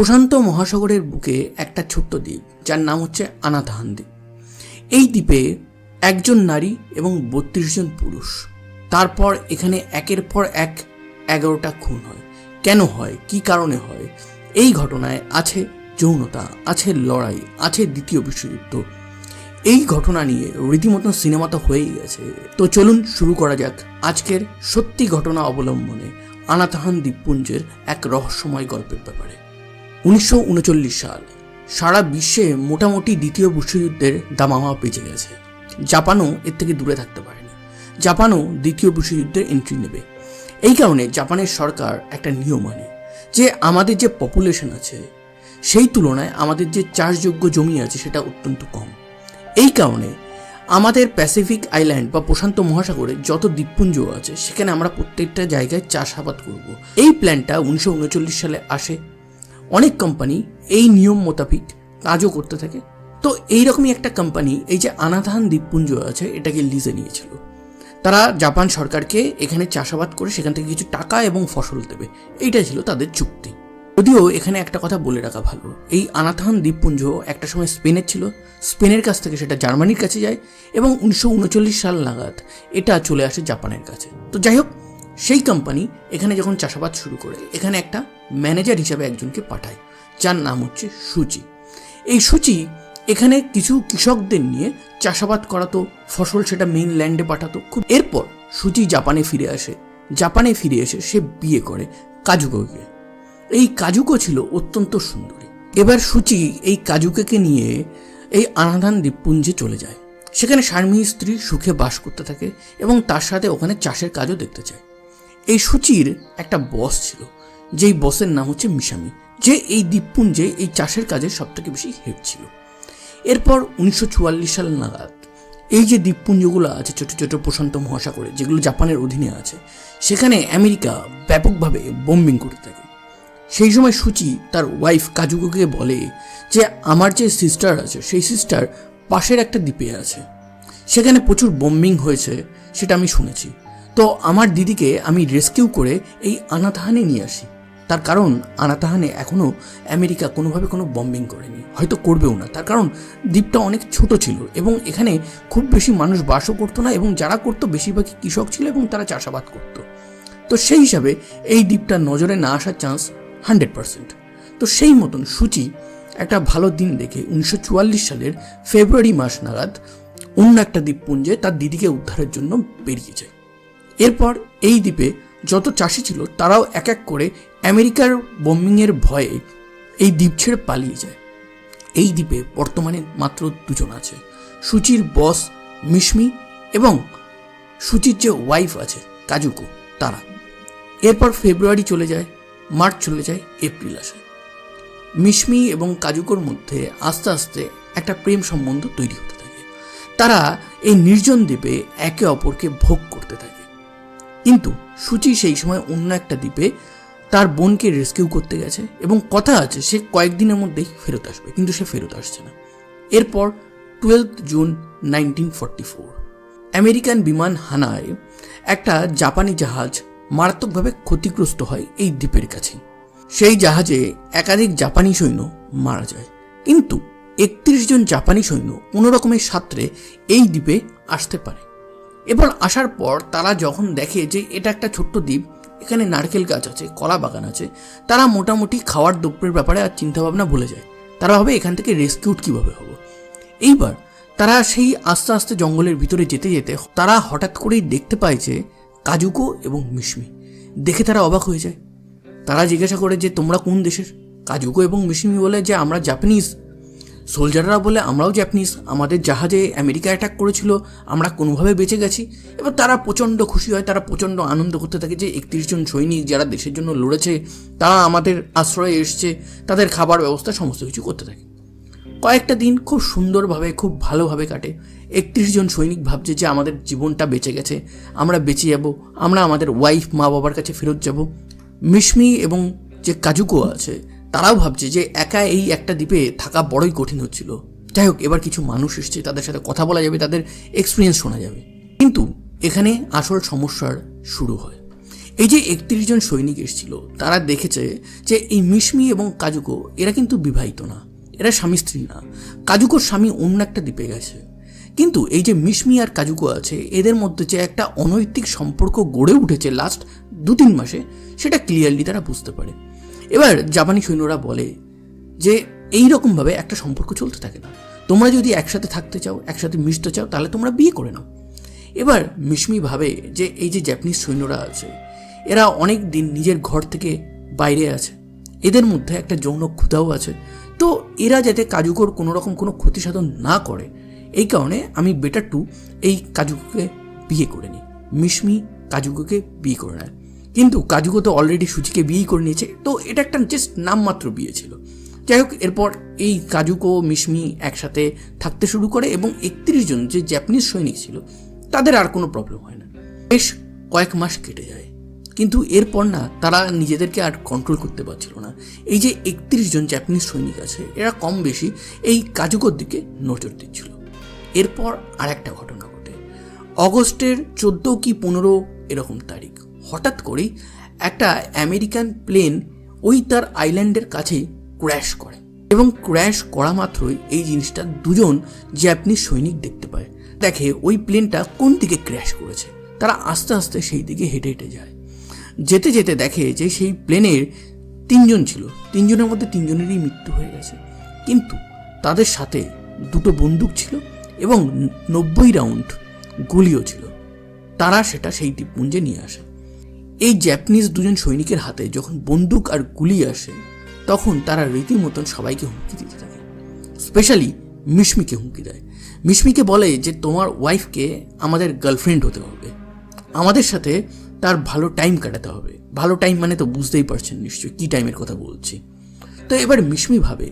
প্রশান্ত মহাসাগরের বুকে একটা ছোট্ট দ্বীপ, যার নাম হচ্ছে আনাথাহান দ্বীপ এই দ্বীপে একজন নারী এবং বত্রিশ জন পুরুষ। তারপর এখানে একের পর এক এগারোটা খুন হয়। কেন হয়? কি কারণে হয়? এই ঘটনায় আছে যৌনতা, আছে লড়াই, আছে দ্বিতীয় বিশ্বযুদ্ধ। এই ঘটনা নিয়ে রীতিমতো সিনেমা তো হয়েই গেছে। তো চলুন শুরু করা যাক আজকের সত্যি ঘটনা অবলম্বনে আনাতাহান দ্বীপপুঞ্জের এক রহস্যময় গল্পের ব্যাপারে। উনিশশো উনচল্লিশ সাল, সারা বিশ্বে মোটামুটি দ্বিতীয় বিশ্বযুদ্ধের দামামা বেঁচে গেছে। জাপানও এর থেকে দূরে থাকতে পারেনি। জাপানও দ্বিতীয় বিশ্বযুদ্ধের এন্ট্রি নেবে। এই কারণে জাপানের সরকার একটা নিয়ম আনে যে আমাদের যে পপুলেশন আছে, সেই তুলনায় আমাদের যে চাষযোগ্য জমি আছে সেটা অত্যন্ত কম। এই কারণে আমাদের প্যাসিফিক আইল্যান্ড বা প্রশান্ত মহাসাগরে যত দ্বীপপুঞ্জ আছে, সেখানে আমরা প্রত্যেকটা জায়গায় চাষাবাদ করব। এই প্ল্যানটা উনিশশো উনচল্লিশ সালে আসে। অনেক কোম্পানি এই নিয়ম মোতাবিক কাজও করতে থাকে। তো এইরকমই একটা কোম্পানি এই যে আনাধান দ্বীপপুঞ্জ আছে, এটাকে লিজে নিয়েছিল। তারা জাপান সরকারকে এখানে চাষাবাদ করে সেখান থেকে কিছু টাকা এবং ফসল দেবে। এইটাই ছিল তাদের চুক্তি। যদিও এখানে একটা কথা বলে রাখা ভালো, এই আনাথান দ্বীপপুঞ্জ একটা সময় স্পেনের ছিল। স্পেনের কাছ থেকে সেটা জার্মানির কাছে যায় এবং উনিশশো উনচল্লিশ সাল নাগাদ এটা চলে আসে জাপানের কাছে। তো যাই হোক, সেই কোম্পানি এখানে যখন চাষাবাদ শুরু করে, এখানে একটা ম্যানেজার হিসাবে একজনকে পাঠায়, যার নাম হচ্ছে সুচি। এই সুচি এখানে কিছু কৃষকদের নিয়ে চাষাবাদ করাতো, ফসল সেটা মেইন ল্যান্ডে পাঠাতো। খুব এরপর সুচি জাপানে ফিরে আসে। জাপানে ফিরে এসে সে বিয়ে করে কাজুকোকে। এই কাজুকো ছিল অত্যন্ত সুন্দরী। এবার সুচি এই কাজুকেকে নিয়ে এই আনাধান দ্বীপপুঞ্জে চলে যায়। সেখানে স্বামী স্ত্রী সুখে বাস করতে থাকে এবং তার সাথে ওখানে চাষের কাজও দেখতে চায়। এই সুচির একটা বস ছিল। যেই বসের নাম হচ্ছে মিশামি, যে এই দ্বীপপুঞ্জে এই চাষের কাজে সবথেকে বেশি হেড ছিল। এরপর উনিশশো চুয়াল্লিশ সাল নাগাদ এই যে দ্বীপপুঞ্জগুলো আছে, ছোট ছোট প্রশান্ত মহাসাগরে, যেগুলো জাপানের অধীনে আছে, সেখানে আমেরিকা ব্যাপকভাবে বোম্বিং করতে থাকে। সেই সময় সুচি তার ওয়াইফ কাজুকুকে বলে যে, আমার যে সিস্টার আছে, সেই সিস্টার পাশের একটা দ্বীপে আছে। সেখানে প্রচুর বোম্বিং হয়েছে, সেটা আমি শুনেছি। তো আমার দিদিকে আমি রেস্কিউ করে এই আনাতাহানে নিয়ে আসি। তার কারণ আনাতাহানে এখনও আমেরিকা কোনোভাবে কোনো বম্বিং করেনি। হয়তো করবেও না। তার কারণ দ্বীপটা অনেক ছোট ছিল এবং এখানে খুব বেশি মানুষ বাসও করতো না এবং যারা করতো বেশিরভাগই কৃষক ছিল এবং তারা চাষাবাদ করতো। তো সেই হিসাবে এই দ্বীপটা নজরে না আসার চান্স হান্ড্রেড পার্সেন্ট তো সেই মতন সূচি একটা ভালো দিন দেখে উনিশশো চুয়াল্লিশ সালের ফেব্রুয়ারি মাস নাগাদ অন্য একটা দ্বীপপুঞ্জে তার দিদিকে উদ্ধারের জন্য বেরিয়ে যায়। এরপর এই দ্বীপে যত চাষি ছিল, তারাও এক এক করে আমেরিকার বোম্বিংয়ের ভয়ে এই দ্বীপ ছেড়ে পালিয়ে যায়। এই দ্বীপে বর্তমানে মাত্র দুজন আছে, সুচির বস মিশমি এবং সুচির যে ওয়াইফ আছে, কাজুকো, তারা। এরপর ফেব্রুয়ারি চলে যায় মার্চ চলে যায় এপ্রিল আসে। মিশমি এবং কাজুকোর মধ্যে আস্তে আস্তে একটা প্রেম সম্বন্ধ তৈরি হতে থাকে। তারা এই নির্জন দ্বীপে একে অপরকে ভোগ করতে থাকে। কিন্তু সুচি সেই সময় অন্য একটা দ্বীপে তার বোনকে রেস্কিউ করতে গেছে এবং কথা আছে সে কয়েকদিনের মধ্যেই ফেরত আসবে, কিন্তু সে ফেরত আসছে না। এরপর twelfth June nineteen forty four American বিমান হানায় একটা জাপানি জাহাজ মারাত্মকভাবে ক্ষতিগ্রস্ত হয় এই দ্বীপের কাছে। সেই জাহাজে একাধিক জাপানি সৈন্য মারা যায়, কিন্তু একত্রিশ জন জাপানি সৈন্য কোনো রকমের সাঁতরে এই দ্বীপে আসতে পারে। এবার আসার পর তারা যখন দেখে যে এটা একটা ছোট্ট দ্বীপ, এখানে নারকেল গাছ আছে, কলা বাগান আছে, তারা মোটামুটি খাওয়ার দ্রব্যের ব্যাপারে আর চিন্তাভাবনা ভুলে যায়। তারা ভাবে এখান থেকে রেস্কিউড কীভাবে হব। এইবার তারা সেই আস্তে আস্তে জঙ্গলের ভিতরে যেতে যেতে তারা হঠাৎ করেই দেখতে যে কাজুকো এবং মিশমি। দেখে তারা অবাক হয়ে যায়। তারা জিজ্ঞাসা করে যে, তোমরা কোন দেশের? কাজুকো এবং মিশমি বলে যে, আমরা জাপানিজ সোলজাররা বলে, আমরাও জাপানিজ আমাদের জাহাজে আমেরিকা অ্যাটাক করেছিল, আমরা কোনোভাবে বেঁচে গেছি। এবার তারা প্রচণ্ড খুশি হয়, তারা প্রচণ্ড আনন্দ করতে থাকে যে একত্রিশ জন সৈনিক যারা দেশের জন্য লড়েছে, তারা আমাদের আশ্রয়ে এসছে, তাদের খাবার ব্যবস্থা, সমস্ত কিছু করতে থাকে। কয়েকটা দিন খুব সুন্দরভাবে, খুব ভালোভাবে কাটে। একত্রিশ জন সৈনিক ভাবছে যে আমাদের জীবনটা বেঁচে গেছে, আমরা বেঁচে যাব, আমরা আমাদের ওয়াইফ মা বাবার কাছে ফেরত যাব। মিশমি এবং যে কাজুকো আছে তারাও ভাবছে যে একা এই একটা দ্বীপে থাকা বড়ই কঠিন হচ্ছিল। যাই হোক, এবার কিছু মানুষ এসছে, তাদের সাথে কথা বলা যাবে, তাদের এক্সপিরিয়েন্স শোনা যাবে। কিন্তু এখানে আসল সমস্যার শুরু হয়। এই যে একত্রিশ জন সৈনিক এসেছিল, তারা দেখেছে যে এই মিশমি এবং কাজুকো, এরা কিন্তু বিবাহিত না। এরা স্বামী স্ত্রী না। কাজুকোর স্বামী অন্য একটা দ্বীপে গেছে। কিন্তু এই যে মিশমি আর কাজুকো আছে, এদের মধ্যে যে একটা অনৈতিক সম্পর্ক গড়ে উঠেছে লাস্ট দু তিন মাসে, সেটা ক্লিয়ারলি তারা বুঝতে পারে। এবার জাপানি সৈন্যরা বলে যে এই রকমভাবে একটা সম্পর্ক চলতে থাকে না। তোমরা যদি একসাথে থাকতে চাও, একসাথে মিশতে চাও, তাহলে তোমরা বিয়ে করে নাও। এবার মিশমি ভাবে যে, এই যে জাপানিজ সৈন্যরা আছে, এরা অনেক দিন নিজের ঘর থেকে বাইরে আছে। এদের মধ্যে একটা যৌন ক্ষুধাও আছে। তো এরা যাতে কাজুকর কোনো রকম কোনো ক্ষতি সাধন না করে, এই কারণে আমি বেটার টু এই কাজুকোকে বিয়ে করে নিই। মিশমি কাজুকোকে বিয়ে করে নেয়। কিন্তু কাজুকো তো অলরেডি সুচিকে বিয়ে করে নিয়েছে, তো এটা একটা জাস্ট নামমাত্র বিয়ে ছিল। যাই হোক, এরপর এই কাজুকো, মিশমি একসাথে থাকতে শুরু করে এবং একত্রিশ জন যে জ্যাপানিজ সৈনিক ছিল, তাদের আর কোনো প্রবলেম হয় না। বেশ কয়েক মাস কেটে যায়। কিন্তু এরপর না, তারা নিজেদেরকে আর কন্ট্রোল করতে পারছিল না। এই যে একত্রিশ জন জাপানিজ সৈনিক আছে, এরা কম বেশি এই কাজুকোর দিকে নজর দিচ্ছিল। এরপর আর একটা ঘটনা ঘটে। অগস্টের চোদ্দ কি পনেরো এরকম তারিখ। হঠাৎ করেই একটা আমেরিকান প্লেন ওই তার আইল্যান্ডের কাছেই ক্র্যাশ করে। এবং ক্র্যাশ করা মাত্রই এই জিনিসটা দুজন জাপানিজ সৈনিক দেখতে পায়। দেখে ওই প্লেনটা কোন দিকে ক্র্যাশ করেছে। তারা আস্তে আস্তে সেই দিকে হেঁটে হেঁটে যায়। যেতে যেতে দেখে যে সেই প্লেনের তিনজন ছিল। তিনজনের মধ্যে তিনজনেরই মৃত্যু হয়ে গেছে। কিন্তু তাদের সাথে দুটো বন্দুক ছিল এবং নব্বই রাউন্ড গুলিও ছিল। তারা সেটা সেই দ্বীপপুঞ্জে নিয়ে আসে। এই জ্যাপানিজ দুজন সৈনিকের হাতে যখন বন্দুক আর গুলি আসে, তখন তারা রীতিমতন সবাইকে হুমকি দিতে থাকে। স্পেশালি মিশমিকে হুমকি দেয়। মিশমিকে বলে যে, তোমার ওয়াইফকে আমাদের গার্লফ্রেন্ড হতে হবে। আমাদের সাথে তার ভালো টাইম কাটাতে হবে। ভালো টাইম মানে তো বুঝতেই পারছেন নিশ্চয়ই কী টাইমের কথা বলছি। তো এবার মিশমি ভাবে,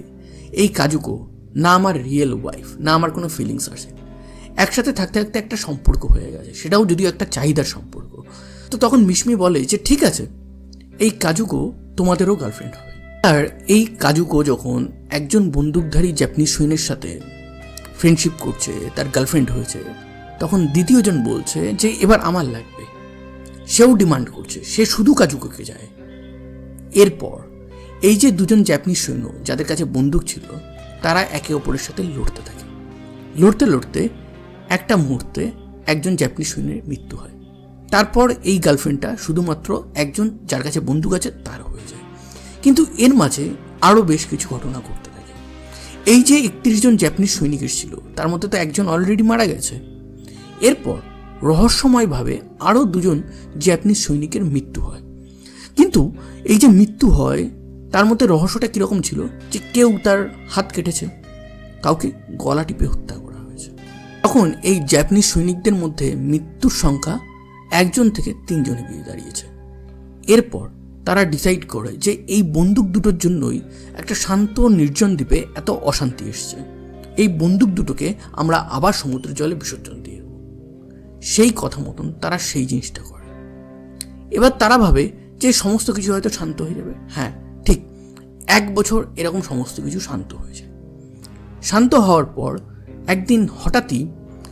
এই কাজুকো, না আমার রিয়েল ওয়াইফ না আমার কোনো ফিলিংস আছে। একসাথে থাকতে থাকতে একটা সম্পর্ক হয়ে গেছে। সেটাও যদিও একটা চাহিদার সম্পর্ক। তো তখন মিশমি বলে যে, ঠিক আছে, এই কাজুকো তোমাদেরও গার্লফ্রেন্ড হবে। আর এই কাজুকো যখন একজন বন্দুকধারী জাপানিজ সৈন্যের সাথে ফ্রেন্ডশিপ করছে, তার গার্লফ্রেন্ড হয়েছে, তখন দ্বিতীয়জন বলছে যে, এবার আমার লাগবে। সেও ডিমান্ড করছে, সে শুধু কাজুকোকে যায়। এরপর এই যে দুজন জাপানিজ সৈন্য যাদের কাছে বন্দুক ছিল, তারা একে অপরের সাথে লড়তে থাকে। লড়তে লড়তে একটা মুহূর্তে একজন জাপানিজ সৈন্যের মৃত্যু হয়। তারপর এই গার্লফ্রেন্ডটা শুধুমাত্র একজন যার কাছে বন্দুক আছে তার হয়ে যায়। কিন্তু এর মাঝে আরও বেশ কিছু ঘটনা ঘটতে থাকে। এই যে একত্রিশ জন জাপানিজ সৈনিক এসেছিল, তার মধ্যে তো একজন অলরেডি মারা গেছে। এরপর রহস্যময়ভাবে আরও দুজন জাপানিজ সৈনিকের মৃত্যু হয়। কিন্তু এই যে মৃত্যু হয়, তার মধ্যে রহস্যটা কীরকম ছিল যে কেউ তার হাত কেটেছে, কাউকে গলা টিপে হত্যা করা হয়েছে। তখন এই জাপানিজ সৈনিকদের মধ্যে মৃত্যুর সংখ্যা একজন থেকে তিনজনে গিয়ে দাঁড়িয়েছে। এরপর তারা ডিসাইড করে যে এই বন্দুক দুটোর জন্যই একটা শান্ত নির্জন দ্বীপে এত অশান্তি এসছে। এই বন্দুক দুটোকে আমরা আবার সমুদ্রের জলে বিসর্জন দিয়ে সেই কথা মতন তারা সেই জিনিসটা করে। এবার তারা ভাবে যে সমস্ত কিছু হয়তো শান্ত হয়ে যাবে। হ্যাঁ ঠিক, এক বছর এরকম সমস্ত কিছু শান্ত হয়ে যায় শান্ত হওয়ার পর একদিন হঠাৎই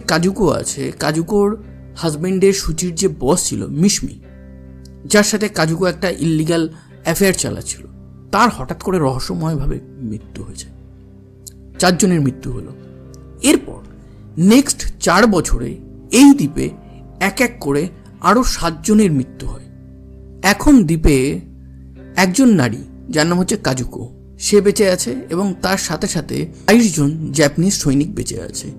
কাজুকো আছে, কাজুকোর হাজবেন্ডের সূচির যে বস ছিল, মিশমি, যার সাথে কাজুকো একটা ইলিগাল অ্যাফেয়ার চালাচ্ছিল, তার হঠাৎ করে রহস্যময়ভাবে মৃত্যু হয়েছে। চারজনের মৃত্যু হলো। এরপর নেক্সট চার বছরে এই দ্বীপে এক এক করে আরও সাতজনের মৃত্যু হয়। এখন দ্বীপে একজন নারী, যার নাম হচ্ছে কাজুকো, সে বেঁচে আছে এবং তার সাথে সাথে বাইশ জন জাপানিজ সৈনিক বেঁচে আছে।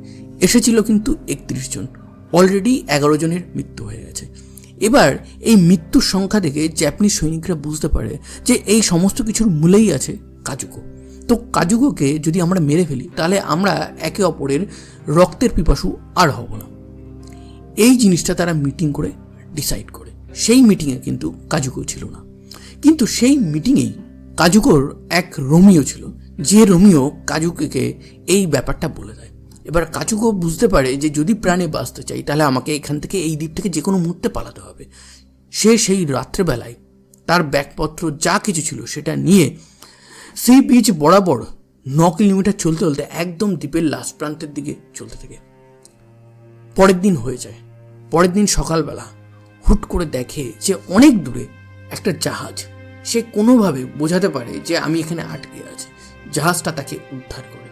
এসেছিল কিন্তু একত্রিশ জন। অলরেডি এগারো জনের মৃত্যু হয়ে গেছে। এবার এই মৃত্যুর সংখ্যা দেখে জাপানিজ সৈনিকরা বুঝতে পারে যে এই সমস্ত কিছুর মূলেই আছে কাজুকো তো কাজুকোকে যদি আমরা মেরে ফেলি, তাহলে আমরা একে অপরের রক্তের পিপাসু আর হব না। এই জিনিসটা তারা মিটিং করে ডিসাইড করে। সেই মিটিংয়ে কিন্তু কাজুকো ছিল না। কিন্তু সেই মিটিংয়েই কাজুকোর এক রোমিও ছিল, যে রোমিও কাজুকে এই ব্যাপারটা বলে এবার কাজুকো বুঝতে পারে যে যদি প্রাণে বাঁচতে চাই, তাহলে আমাকে এখান থেকে এই দ্বীপ থেকে যে কোনো মুহূর্তে পালাতে হবে। সে সেই রাত্রেবেলায় তার ব্যাগপত্র যা কিছু ছিল সেটা নিয়ে সেই বিচ বরাবর ন কিলোমিটার চলতে চলতে একদম দ্বীপের লাস্ট প্রান্তের দিকে চলতে থাকে। পরের দিন হয়ে যায়। পরের দিন সকালবেলা হুট করে দেখে যে অনেক দূরে একটা জাহাজ। সে কোনোভাবে বোঝাতে পারে যে আমি এখানে আটকে আছি। জাহাজটা তাকে উদ্ধার করে।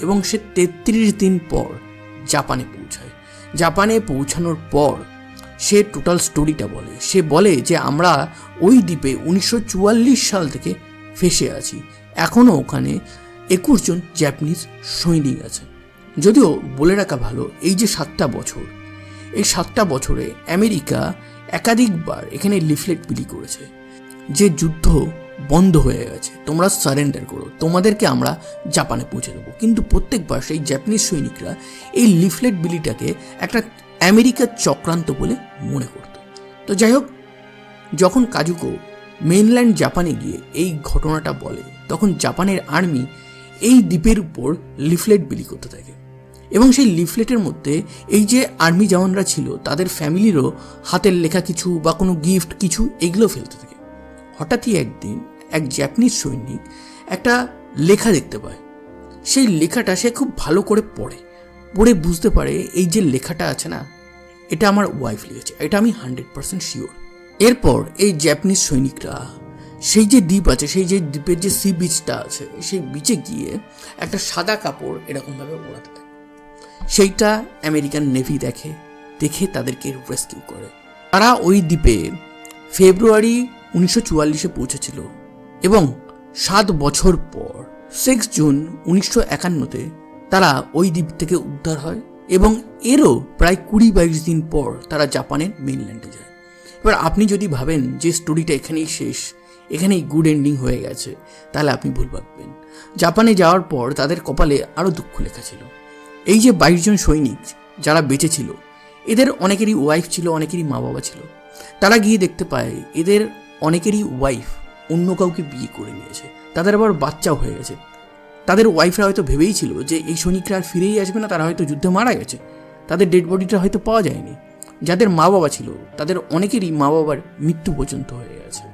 এবং সে তেত্রিশ দিন পর জাপানে পৌঁছায়। জাপানে পৌঁছানোর পর সে টোটাল স্টোরিটা বলে। সে বলে যে, আমরা ওই দ্বীপে উনিশশো চুয়াল্লিশ সাল থেকে ফেসে আছি। এখনও ওখানে একুশ জন জ্যাপানিজ সৈনিক আছে। যদিও বলে রাখা ভালো, এই যে সাতটা বছর, এই সাতটা বছরে আমেরিকা একাধিকবার এখানে লিফলেট বিলি করেছে। যে যুদ্ধ বন্ধ হয়ে গেছে। তোমরা সারেন্ডার করো। তোমাদেরকে আমরা জাপানে পৌঁছে দেবো। কিন্তু প্রত্যেকবার সেই জাপানিজ সৈনিকরা এই লিফলেট বিলিটাকে একটা আমেরিকার চক্রান্ত বলে মনে করত। তো যাই হোক, যখন কাজুকো মেনল্যান্ড জাপানে গিয়ে এই ঘটনাটা বলে, তখন জাপানের আর্মি এই দ্বীপের উপর লিফলেট বিলি করতে থাকে। এবং সেই লিফলেটের মধ্যে এই যে আর্মি জওয়ানরা ছিল, তাদের ফ্যামিলিরও হাতের লেখা কিছু বা কোনো গিফট কিছু এগুলো ফেলতে থাকে। হঠাৎই একদিন এক জাপানিজ সৈনিক একটা লেখা দেখতে পায়। সেই লেখাটা সে খুব ভালো করে পড়ে। পড়ে বুঝতে পারে এই যে লেখাটা আছে না, এটা আমার ওয়াইফ লিখেছে, এটা আমি হান্ড্রেড পার্সেন্ট শিওর এরপর এই জাপানিজ সৈনিকরা সেই যে দ্বীপ আছে, সেই যে দ্বীপের যে সি বিচটা আছে, সেই বিচে গিয়ে একটা সাদা কাপড় এরকমভাবে ওড়াতে থাকে। সেইটা আমেরিকান নেভি দেখে দেখে তাদেরকে রেস্কিউ করে। তারা ওই দ্বীপে ফেব্রুয়ারি উনিশশো চুয়াল্লিশে পৌঁছেছিল। এবং সাত বছর পর সিক্স জুন উনিশশো একান্নতে তারা ওই দ্বীপ থেকে উদ্ধার হয় এবং এরও প্রায় কুড়ি বাইশ দিন পর তারা জাপানের মেনল্যান্ডে যায়। এবার আপনি যদি ভাবেন যে স্টোরিটা এখানেই শেষ, এখানেই গুড এন্ডিং হয়ে গেছে, তাহলে আপনি ভুল ভাববেন। জাপানে যাওয়ার পর তাদের কপালে আরও দুঃখ লেখা ছিল। এই যে বাইশ জন সৈনিক যারা বেঁচে ছিল, এদের অনেকেরই ওয়াইফ ছিল, অনেকেরই মা বাবা ছিল। তারা গিয়ে দেখতে পায়, এদের অনেকেরই ওয়াইফ অন্য কাউকে বিয়ে করে নিয়েছে। তাদের আবার বাচ্চাও হয়ে গেছে। তাদের ওয়াইফরা হয়তো ভেবেই ছিল যে এই সৈনিকরা আর ফিরেই আসবে না, তারা হয়তো যুদ্ধে মারা গেছে। তাদের ডেড বডিটা হয়তো পাওয়া যায়নি। যাদের মা বাবা ছিল, তাদের অনেকেরই মা বাবার মৃত্যু পর্যন্ত হয়ে গেছে।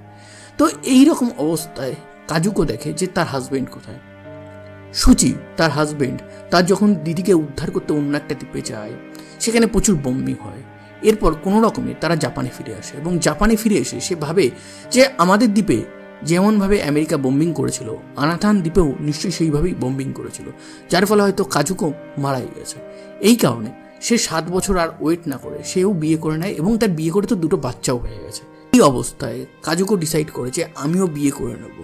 তো এই রকম অবস্থায় কাজুকো দেখে যে তার হাজবেন্ড কোথায়। সুচি, তার হাজবেন্ড তার যখন দিদিকে উদ্ধার করতে অন্য একটা দ্বীপে যায়, সেখানে প্রচুর বম্বিং হয়। এরপর কোনো রকমে তারা জাপানে ফিরে আসে এবং জাপানে ফিরে এসে সে ভাবে যে আমাদের দ্বীপে যেমনভাবে আমেরিকা বোম্বিং করেছিল, আনাথান দ্বীপেও নিশ্চয়ই সেইভাবেই বোম্বিং করেছিল, যার ফলে হয়তো কাজুকো মারাই গেছে এই কারণে সে সাত বছর আর ওয়েট না করে, সেও বিয়ে করে নেয় এবং তার বিয়ে করে তো দুটো বাচ্চাও হয়ে গেছে। এই অবস্থায় কাজুকো ডিসাইড করে যে আমিও বিয়ে করে নেব,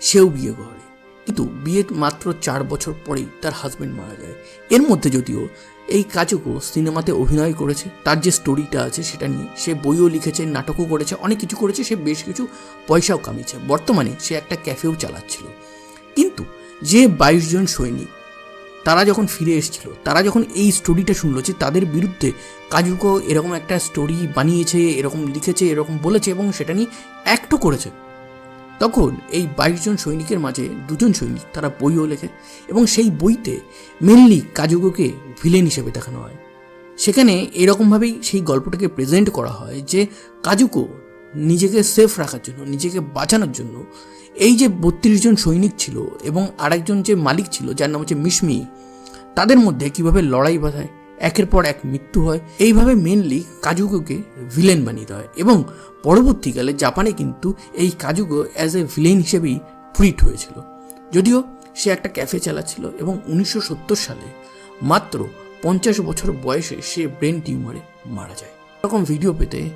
সেও বিয়ে করে। কিন্তু বিয়ের মাত্র চার বছর পরেই তার হাজবেন্ড মারা যায়। এর মধ্যে যদিও এই কাজুকো সিনেমাতে অভিনয় করেছে। তার যে স্টোরিটা আছে সেটা নিয়ে। সে বইও লিখেছে, নাটকও করেছে, অনেক কিছু করেছে, সে বেশ কিছু পয়সাও কামিয়েছে। বর্তমানে সে একটা ক্যাফেও চালাচ্ছিল। কিন্তু যে বাইশ জন সৈনিক, তারা যখন ফিরে এসেছিল, তারা যখন এই স্টোরিটা শুনলো যে তাদের বিরুদ্ধে কাজুকো এরকম একটা স্টোরি বানিয়েছে, এরকম লিখেছে, এরকম বলেছে এবং সেটা নিয়ে অ্যাক্টও করেছে তখন এই বাইশ জন সৈনিকের মাঝে দুজন সৈনিক, তারা বইও লেখে এবং সেই বইতে মেনলি কাজুগোকে ভিলেন হিসেবে দেখানো হয়। সেখানে এরকমভাবেই সেই গল্পটাকে প্রেজেন্ট করা হয় যে কাজুকো নিজেকে সেফ রাখার জন্য, নিজেকে বাঁচানোর জন্য এই যে বত্রিশ জন সৈনিক ছিল এবং আরেকজন যে মালিক ছিল, যার নাম হচ্ছে মিশমি, তাদের মধ্যে কীভাবে লড়াই বাঁধায় একের পর এক মৃত্যু হয়। এইভাবে মেনলি কাজুগোকে ভিলেন বানিয়ে দেওয়া হয় এবং পরবর্তীকালে জাপানে কিন্তু এই কাজুগো অ্যাজ এ ভিলেন হিসেবেই ট্রিট হয়েছিল। যদিও সে একটা ক্যাফে চালাচ্ছিল এবং উনিশশো সত্তর সালে মাত্র পঞ্চাশ বছর বয়সে সে ব্রেন টিউমারে মারা যায়। এরকম ভিডিও পেতে,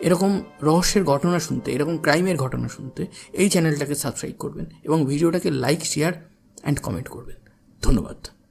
এরকম রহস্যের ঘটনা শুনতে, এরকম ক্রাইমের ঘটনা শুনতে এই চ্যানেলটাকে সাবস্ক্রাইব করবেন এবং ভিডিওটাকে লাইক শেয়ার অ্যান্ড কমেন্ট করবেন। ধন্যবাদ।